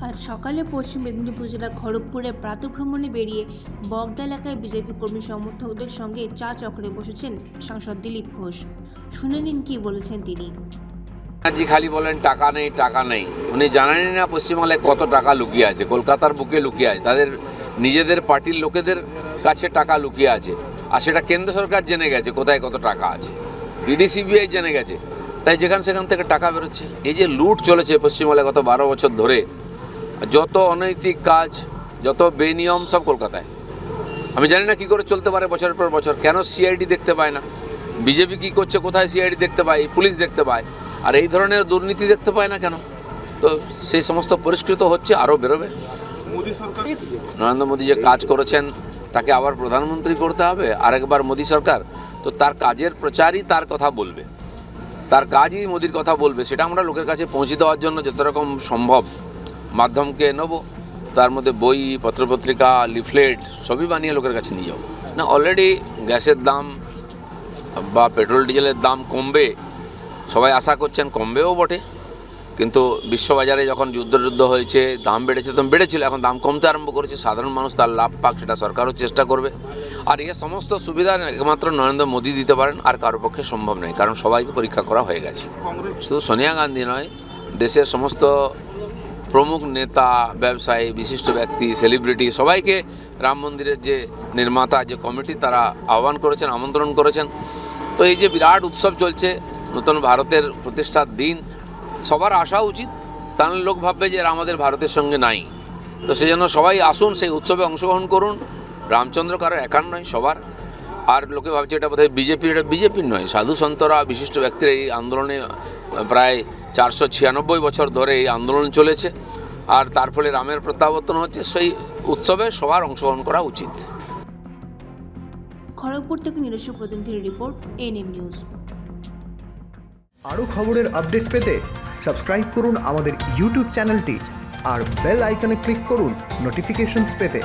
আজ সকালে পশ্চিম মেদিনীপুর জেলার খড়গপুরে প্রাতভ্রমণে বেরিয়ে বগদা এলাকায় বিজেপি কর্মী সমর্থকদের সঙ্গে চা চক্রে বসেছেন সাংসদ দিলীপ ঘোষ। শুনে নিন কি বলেছেন তিনি। ব্যানার্জি খালি বলেন, টাকা নেই টাকা নেই। উনি জানেনই না পশ্চিমবাংলায় কত টাকা লুকিয়ে আছে। কলকাতার বুকে লুকিয়ে আছে। তাদের নিজেদের পার্টির লোকেদের কাছে টাকা লুকিয়ে আছে। আর সেটা কেন্দ্র সরকার জেনে গেছে কোথায় কত টাকা আছে। ইডি সিবিআই জেনে গেছে। তাই যেখান সেখান থেকে টাকা বেরোচ্ছে। এই যে লুট চলেছে পশ্চিমবাংলায় গত বারো বছর ধরে যত অনৈতিক কাজ যত বেনিয়ম সব কলকাতায়। আমি জানি না কি করে চলতে পারে বছরের পর বছর। কেন সিআইডি দেখতে পায় না? বিজেপি কি করছে কোথায় সিআইডি দেখতে পায়? পুলিশ দেখতে পায়। আর এই ধরনের দুর্নীতি দেখতে পায় না কেন? তো সেই সমস্ত পরিষ্কৃত হচ্ছে আরও বেরোবে। নরেন্দ্র মোদী যে কাজ করেছেন তাকে আবার প্রধানমন্ত্রী করতে হবে আরেকবার মোদী সরকার। তো তার কাজের প্রচারই তার কথা বলবে। তার কাজই মোদির কথা বলবে সেটা আমরা লোকের কাছে পৌঁছে দেওয়ার জন্য যত রকম সম্ভব। মাধ্যমকে নেব, তার মধ্যে বই, পত্রপত্রিকা, লিফলেট সবই বানিয়ে লোকের কাছে নিয়ে যাব। না অলরেডি গ্যাসের দাম বা পেট্রোল, ডিজেলের দাম কমবে, সবাই আশা করছেন কমবেও বটে। কিন্তু বিশ্ববাজারে যখন যুদ্ধ যুদ্ধ হয়েছে, দাম বেড়েছে তখন বেড়েছিল, এখন দাম কমতে আরম্ভ করেছে, সাধারণ মানুষ তার লাভ পাক, সেটা সরকারও চেষ্টা করবে। আর এ সমস্ত সুবিধা একমাত্র নরেন্দ্র মোদী দিতে পারেন, আর কারোর পক্ষে সম্ভব নয়, কারণ সবাইকে পরীক্ষা করা হয়ে গেছে। শুধু সোনিয়া গান্ধী নয়, দেশের সমস্ত প্রমুখ নেতা, ব্যবসায়ী, বিশিষ্ট ব্যক্তি সেলিব্রিটি সবাইকে রাম মন্দিরের যে নির্মাতা, যে কমিটি তারা আহ্বান করেছেন, আমন্ত্রণ করেছেন। তো এই যে বিরাট উৎসব চলছে, নতুন ভারতের প্রতিষ্ঠার দিন, সবার আসা উচিত। তাহলে লোক ভাববে যে আমাদের ভারতের সঙ্গে নাই। তো সেই জন্য সবাই আসুন, সেই উৎসবে অংশগ্রহণ করুন। রামচন্দ্র কারও একার নয়, সবার। আর লোকে ভাবছে এটা বোধহয় বিজেপির এটা বিজেপির নয় সাধু সন্তরা বিশিষ্ট ব্যক্তিরা এই আন্দোলনে প্রায় চারশো ছিয়ানব্বই বছর ধরে এই আন্দোলন চলেছে। আর তার ফলে রামের প্রত্যাবর্তন হচ্ছে সেই উৎসবে সবার অংশগ্রহণ করা উচিত। খড়গপুর থেকে নিজস্ব প্রতিনিধির রিপোর্ট এনএম নিউজ। আরও খবরের আপডেট পেতে সাবস্ক্রাইব করুন আমাদের ইউটিউব চ্যানেলটি আর বেল আইকনে ক্লিক করুন নোটিফিকেশনস পেতে।